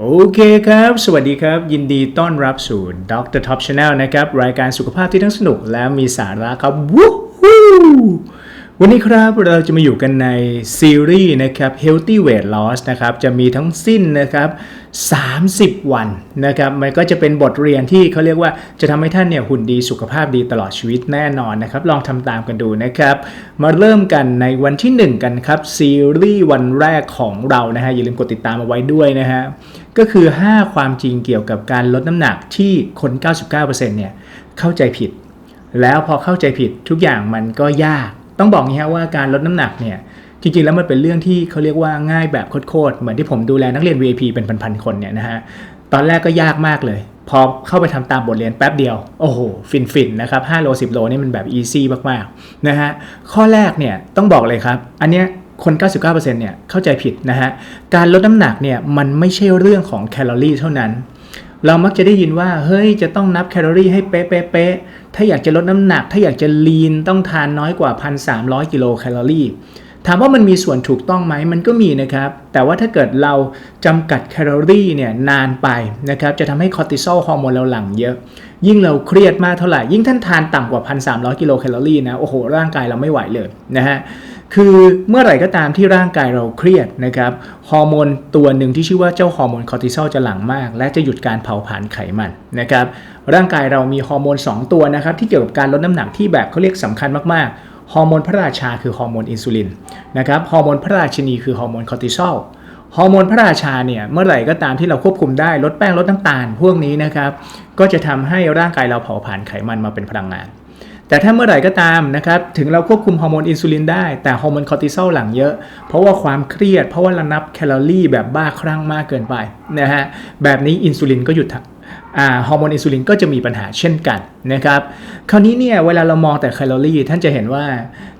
โอเคครับ สวัสดีครับ ยินดีต้อนรับสู่ Dr. Top Channel นะครับ รายการสุขภาพที่ทั้งสนุกและมีสาระครับ วู้ฮู้ วันนี้ครับเราจะมาอยู่กันในซีรีส์นะครับ Healthy Weight Loss นะครับจะมีทั้งสิ้นนะครับ30 วันนะครับมันก็จะเป็นบทเรียนที่เขาเรียกว่าจะทำให้ท่านเนี่ยหุ่นดีสุขภาพดีตลอดชีวิตแน่นอนนะครับ ลองทำตามกันดูนะครับ มาเริ่มกันในวันที่ 1 กันครับซีรีส์วันแรกของเรานะฮะอย่าลืมกดติดตามเอาไว้ด้วยนะฮะก็คือ 5 ความจริงเกี่ยวกับการลดน้ำหนักที่คน 99%เนี่ยเข้าใจผิด แล้วพอเข้าใจผิดทุกอย่างมันก็ยาก ต้องบอกงี้ฮะว่าการลดน้ำหนักเนี่ยจริงๆ แล้วมันเป็นเรื่องที่เขาเรียกว่าง่ายแบบโคตรๆเหมือนที่ผมดูแลนักเรียน VIP เป็นพันๆคนเนี่ยนะฮะตอนแรกก็ยากมากเลย พอเข้าไปทำตามบทเรียนแป๊บเดียว โอ้โห ฟินๆ นะครับ5โล 10 โลนี่มันแบบอีซี่มากๆนะฮะข้อแรกเนี่ยต้องบอกเลยครับ อันเนี้ยคน 99%เนี่ยเข้าใจผิดนะฮะการลดน้ำหนักเนี่ยมันไม่ใช่เรื่องของแคลอรี่เท่านั้น เรามักจะได้ยินว่า เฮ้ย จะต้องนับแคลอรี่ให้เป๊ะๆๆถ้าอยากจะลดน้ำหนัก ถ้าอยากจะลีนต้องทานน้อยกว่า 1,300 กิโลแคลอรี่ ถามว่ามันมีส่วนถูกต้องไหมมันก็มีนะครับ แต่ว่าถ้าเกิดเราจำกัดแคลอรี่เนี่ยนานไปนะครับ จะทำให้คอร์ติซอลฮอร์โมนเราหลั่งเยอะ ยิ่งเราเครียดมากเท่าไหร่ ยิ่งท่านทานต่ำกว่า 1,300 กิโลแคลอรี่นะ โอ้โห ร่างกายเราไม่ไหวเลยนะฮะ คือเมื่อไหร่ก็ตามที่ร่างกายเราเครียดนะครับฮอร์โมนตัวหนึ่งที่ชื่อว่าเจ้าฮอร์โมนคอร์ติซอลจะหลั่งมาก และจะหยุดการเผาผลาญไขมันนะครับร่างกายเรามีฮอร์โมน 2 ตัวนะครับที่เกี่ยวกับการลดน้ำหนักที่แบบเขาเรียกสำคัญมากๆฮอร์โมนพระราชาคือฮอร์โมนอินซูลินนะครับฮอร์โมนพระราชินีคือฮอร์โมนคอร์ติซอลฮอร์โมนพระราชาเนี่ยเมื่อไหร่ก็ตามที่เราควบคุมได้ลดแป้งลดน้ำตาลพวกนี้นะครับก็จะทำให้ร่างกายเราเผาผลาญไขมันมาเป็นพลังงาน แต่ถ้าเมื่อไหร่ก็ตามนะครับถึงเราควบคุมฮอร์โมนอินซูลินได้แต่ฮอร์โมนคอร์ติซอลหลั่งเยอะ เพราะว่าความเครียดเพราะว่าเรานับแคลอรี่แบบบ้าคลั่งมากเกินไปนะฮะแบบนี้อินซูลินก็หยุดฮอร์โมนอินซูลินก็จะมีปัญหาเช่นกันนะครับคราวนี้เนี่ยเวลาเรามองแต่แคลอรี่ท่านจะเห็นว่า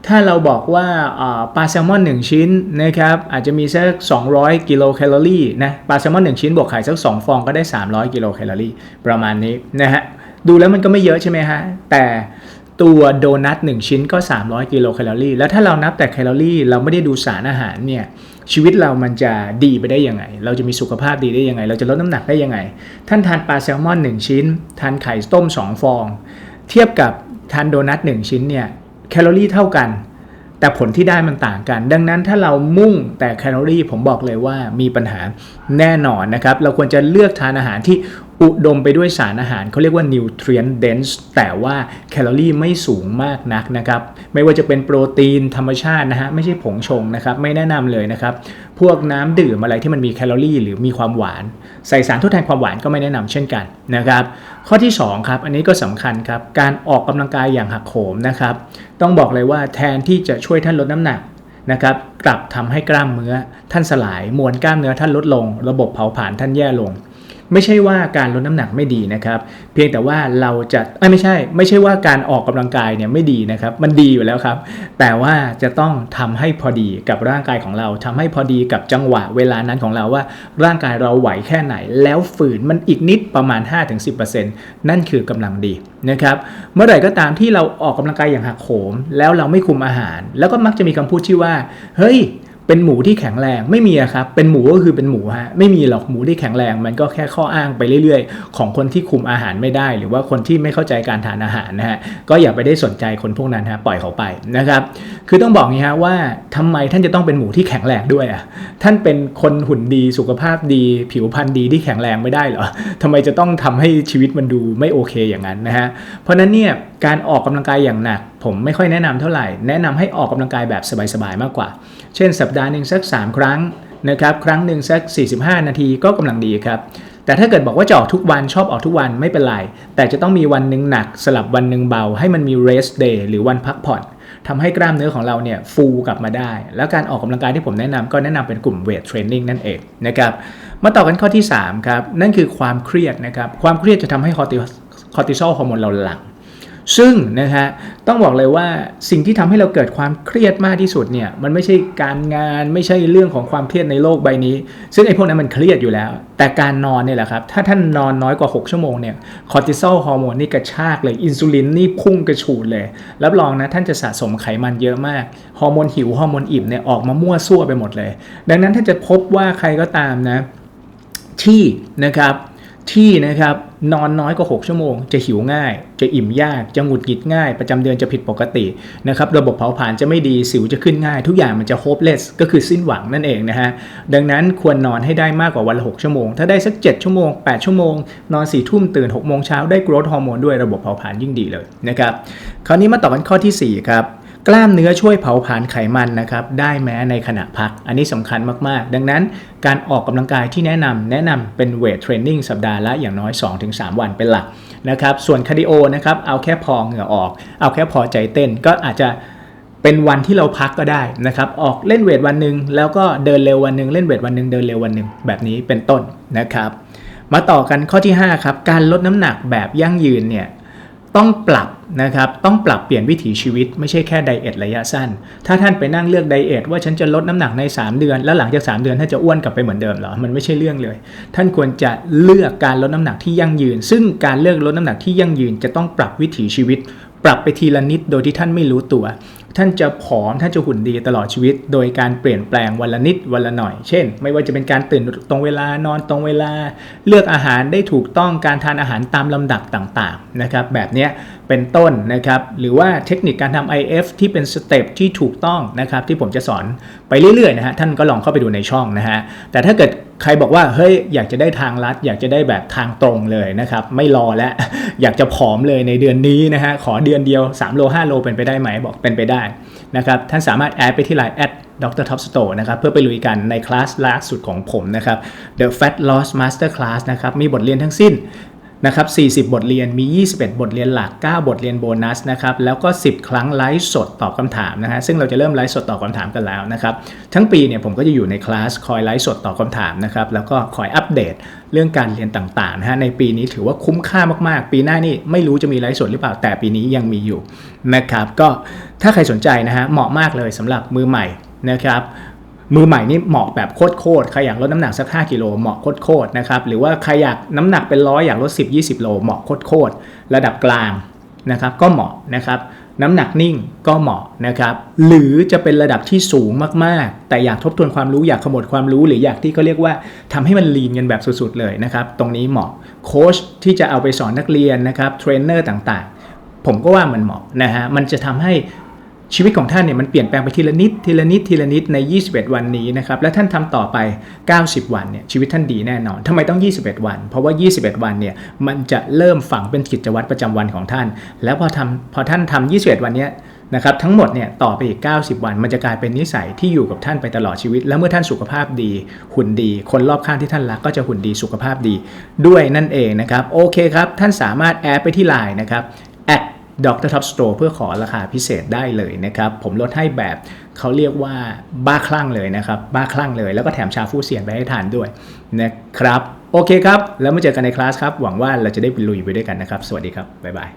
ถ้าเราบอกว่าอ่าปลาแซลมอน 1 ชิ้นนะครับอาจจะมีสัก 200 กิโลแคลอรี่นะปลาแซลมอน 1 ชิ้นบวกไข่สัก 2 ฟองก็ได้ 300 กิโลแคลอรี่ประมาณนี้นะฮะดูแล้วมันก็ไม่เยอะใช่ไหมฮะแต่ ตัวโดนัท1ชิ้นก็ 300 กิโลแคลอรี่ แล้วถ้าเรานับแต่แคลอรี่ เราไม่ได้ดูสารอาหารเนี่ยชีวิตเรามันจะดีไปได้ยังไง เราจะมีสุขภาพดีได้ยังไง เราจะลดน้ำหนักได้ยังไง ท่านทานปลาแซลมอน 1 ชิ้น ทานไข่ต้ม 2 ฟอง เทียบกับทานโดนัท 1 ชิ้นเนี่ยแคลอรี่เท่ากัน แต่ผลที่ได้มันต่างกัน ดังนั้นถ้าเรามุ่งแต่แคลอรี่ผมบอกเลยว่ามีปัญหาแน่นอนนะครับ เราควรจะเลือกทานอาหารที่ อุดมไปด้วยสารอาหารเขาเรียกว่า nutrient dense แต่ว่าแคลอรี่ไม่สูงมากนักนะครับ ไม่ว่าจะเป็นโปรตีนธรรมชาตินะฮะ ไม่ใช่ผงชงนะครับ ไม่แนะนำเลยนะครับ พวกน้ำดื่มอะไรที่มันมีแคลอรี่ หรือมีความหวาน ใส่สารทดแทนความหวานก็ไม่แนะนำเช่นกันนะครับ ข้อที่ 2 ครับ อันนี้ก็สำคัญครับ การออกกำลังกายอย่างหักโหมนะครับ ต้องบอกเลยว่าแทนที่จะช่วยท่านลดน้ำหนักนะครับกลับทำให้กล้ามเนื้อท่านสลายมวลกล้ามเนื้อท่านลดลง ระบบเผาผลาญท่านแย่ลง ไม่ใช่ว่าการลดน้ำหนักไม่ดีนะครับ เพียงแต่ว่าเราจะไม่ใช่ ไม่ใช่ว่าการออกกำลังกายเนี่ยไม่ดีนะครับ มันดีอยู่แล้วครับ แต่ว่าจะต้องทำให้พอดีกับร่างกายของเราทำให้พอดีกับจังหวะเวลานั้นของเราว่า ร่างกายเราไหวแค่ไหน แล้วฝืนมันอีกนิดประมาณ 5-10%นั่นคือกำลังดีนะครับ เมื่อไหร่ก็ตามที่เราออกกำลังกายอย่างหักโหม แล้วเราไม่คุมอาหาร แล้วก็มักจะมีคำพูดที่ว่า เฮ้ย เป็นหมูที่แข็งแรงไม่มีครับ เป็นหมูก็คือเป็นหมูฮะไม่มีหรอกหมูที่แข็งแรง มันก็แค่ข้ออ้างไปเรื่อยๆ ของคนที่คุมอาหารไม่ได้ หรือว่าคนที่ไม่เข้าใจการทานอาหารนะฮะก็อย่าไปได้สนใจคนพวกนั้นฮะปล่อยเขาไปนะครับ คือต้องบอกงี้ฮะว่าทำไมท่านจะต้องเป็นหมูที่แข็งแรงด้วยอะท่านเป็นคนหุ่นดีสุขภาพดี ผิวพรรณดีที่แข็งแรงไม่ได้เหรอทำไมจะต้องทำให้ชีวิตมันดูไม่โอเคอย่างนั้นนะฮะเพราะนั้นเนี่ยการออกกำลังกายอย่างหนัก ผมไม่ค่อยแนะนำเท่าไหร่ แนะนำให้ออกกำลังกายแบบสบายๆมากกว่า เช่นสัปดาห์หนึ่งสัก 3 ครั้งนะครับครั้งหนึ่งสัก 45 นาทีก็กำลังดีครับ แต่ถ้าเกิดบอกว่าจะออกทุกวันชอบออกทุกวันไม่เป็นไรแต่จะต้องมีวันหนึ่งหนักสลับวันหนึ่งเบา ให้มันมี rest day หรือวันพักผ่อนทำให้กล้ามเนื้อของเราเนี่ยฟูกลับมาได้ แล้วการออกกำลังกายที่ผมแนะนำก็แนะนำเป็นกลุ่ม weight training นั่นเองนะครับมาต่อกันข้อที่3ครับนั่นคือความเครียดนะครับความเครียดจะทำให้คอร์ติซอลฮอร์โมนเราหลั่ง ซึ่งนะฮะต้องบอกเลยว่าสิ่งที่ทำให้เราเกิดความเครียดมากที่สุดเนี่ยมันไม่ใช่การงานไม่ใช่เรื่องของความเครียดในโลกใบนี้ ซึ่งไอ้พวกนั้นมันเครียดอยู่แล้ว แต่การนอนเนี่ยแหละครับถ้าท่านนอนน้อยกว่า 6 ชั่วโมงเนี่ยคอร์ติซอลฮอร์โมนนี่กระชากเลยอินซูลินนี่พุ่งกระฉูดเลยรับรองนะท่านจะสะสมไขมันเยอะมากฮอร์โมนหิวฮอร์โมนอิ่มเนี่ยออกมามั่วซั่วไปหมดเลย ดังนั้นถ้าจะพบว่าใครก็ตามนะที่นะครับที่นะครับ นอนน้อยกว่า 6 ชั่วโมง จะหิวง่าย จะอิ่มยาก จะหงุดหงิดง่าย ประจำเดือนจะผิดปกตินะครับ ระบบเผาผลาญจะไม่ดี สิวจะขึ้นง่าย ทุกอย่างมันจะ hopeless ก็คือสิ้นหวังนั่นเองนะฮะ ดังนั้นควรนอนให้ได้มากกว่าวันละ6ชั่วโมง ถ้าได้สัก 7 ชั่วโมง 8 ชั่วโมง นอน4ทุ่มตื่น6โมงเช้าได้ growth hormone ด้วยระบบเผาผลาญยิ่งดีเลยนะครับ คราวนี้มาต่อกันข้อทีสี่4ครับ กล้ามเนื้อช่วยเผาผลาญไขมันนะครับได้แม้ในขณะพัก อันนี้สำคัญมากๆ ดังนั้นการออกกำลังกายที่แนะนำแนะนำเป็นเวทเทรนนิ่งสัปดาห์ละอย่างน้อย 2-3 วันเป็นหลักนะครับส่วนคาร์ดิโอนะครับเอาแค่พอเหงื่อออก เอาแค่พอใจเต้นก็อาจจะเป็นวันที่เราพักก็ได้นะครับ ออกเล่นเวทวันหนึ่งแล้วก็เดินเร็ววันหนึ่งเล่นเวทวันหนึ่งเดินเร็ววันหนึ่งแบบนี้เป็นต้นนะครับ มาต่อกันข้อที่ 5 ครับ การลดน้ำหนักแบบยั่งยืนเนี่ยต้องปรับ นะครับต้องปรับเปลี่ยนวิถีชีวิตไม่ใช่แค่ไดเอทระยะสั้น ถ้าท่านไปนั่งเลือกไดเอทว่าฉันจะลดน้ำหนักใน 3 เดือน แล้วหลังจาก 3 เดือนท่านจะอ้วนกลับไปเหมือนเดิมเหรอมันไม่ใช่เรื่องเลย ท่านควรจะเลือกการลดน้ำหนักที่ยั่งยืน ซึ่งการเลือกลดน้ำหนักที่ยั่งยืนจะต้องปรับวิถีชีวิต ปรับไปทีละนิดโดยที่ท่านไม่รู้ตัว ท่านจะผอมท่านจะหุ่นดีตลอดชีวิต โดยการเปลี่ยนแปลงวันละนิดวันละหน่อย เช่น ไม่ว่าจะเป็นการตื่นตรงเวลานอนตรงเวลา เลือกอาหารได้ถูกต้องการทานอาหารตามลำดับต่างๆนะครับแบบนี้เป็นต้นนะครับหรือว่าเทคนิคการทำ IF ที่เป็นสเต็ปที่ถูกต้องนะครับที่ผมจะสอนไปเรื่อยๆนะฮะท่านก็ลองเข้าไปดูในช่องนะฮะแต่ถ้าเกิด ใครบอกว่าเฮ้ยอยากจะได้ทางลัด อยากจะได้แบบทางตรงเลยนะครับไม่รอแล้วอยากจะผอมเลยในเดือนนี้นะฮะขอเดือนเดียว 3 โล 5 โลเป็นไปได้ไหมบอกเป็นไปได้นะครับท่านสามารถแอดไปที่ไลน์แอดดรท็อปสโตนะครับเพื่อไปลุยกันในคลาสล่าสุดของผมนะครับ The Fat Loss Master Class นะครับมีบทเรียนทั้งสิ้น นะครับ40 บทเรียนมี 21 บทเรียนหลัก 9 บทเรียนโบนัสนะครับแล้วก็ 10 ครั้งไลฟ์สดตอบคำถามนะฮะซึ่งเราจะเริ่มไลฟ์สดตอบคำถามกันแล้วนะครับทั้งปีเนี่ยผมก็จะอยู่ในคลาสคอยไลฟ์สดตอบคำถามนะครับแล้วก็คอยอัปเดตเรื่องการเรียนต่างๆนะฮะในปีนี้ถือว่าคุ้มค่ามากๆ ปีหน้านี่ไม่รู้จะมีไลฟ์สดหรือเปล่าแต่ปีนี้ยังมีอยู่นะครับก็ถ้าใครสนใจนะฮะเหมาะมากเลยสำหรับมือใหม่นะครับ มือใหม่นี่เหมาะแบบโคตรๆ ใครอยากลดน้ำหนักสัก 5กิโลเหมาะโคตรๆ นะครับ หรือว่าใครอยากน้ำหนักเป็นร้อยอยากลด 10 20 โล เหมาะโคตรๆ ระดับกลางนะครับ ก็เหมาะนะครับ น้ำหนักนิ่งก็เหมาะนะครับ หรือจะเป็นระดับที่สูงมากๆ แต่อยากทบทวนความรู้ อยากขมวดความรู้ หรืออยากที่เขาเรียกว่าทำให้มันลีนกันแบบสุดๆ เลยนะครับ ตรงนี้เหมาะ โค้ชที่จะเอาไปสอนนักเรียนนะครับ เทรนเนอร์ต่างๆ ผมก็ว่ามันเหมาะนะฮะ มันจะทำให้ ชีวิตของท่านเนี่ยมันเปลี่ยนแปลงไปทีละนิดทีละนิดทีละนิดใน 21 วันนี้นะครับและท่านทำต่อไป 90 วันเนี่ยชีวิตท่านดีแน่นอนทำไมต้อง 21 วัน เพราะว่า 21 วันเนี่ยมันจะเริ่มฝังเป็นกิจวัตรประจำวันของท่าน แล้วพอทำพอท่านทำ21 วันเนี้ยนะครับทั้งหมดเนี่ยต่อไปอีก 90 วันมันจะกลายเป็นนิสัยที่อยู่กับท่านไปตลอดชีวิต แล้วเมื่อท่านสุขภาพดี หุ่นดี คนรอบข้างที่ท่านรักก็จะหุ่นดีสุขภาพดี ด้วยนั่นเองนะครับโอเคครับท่านสามารถแอดไปที่ไลน์นะครับ ดรท็อปสโตร์เพื่อขอราคาพิเศษได้เลยนะครับ ผมลดให้แบบเขาเรียกว่าบ้าคลั่งเลยนะครับ บ้าคลั่งเลย แล้วก็แถมชาฟูเซียนไปให้ทานด้วยนะครับ โอเคครับ แล้วมาเจอกันในคลาสครับ หวังว่าเราจะได้ไปลุยไปด้วยกันนะครับ สวัสดีครับ บ๊ายบาย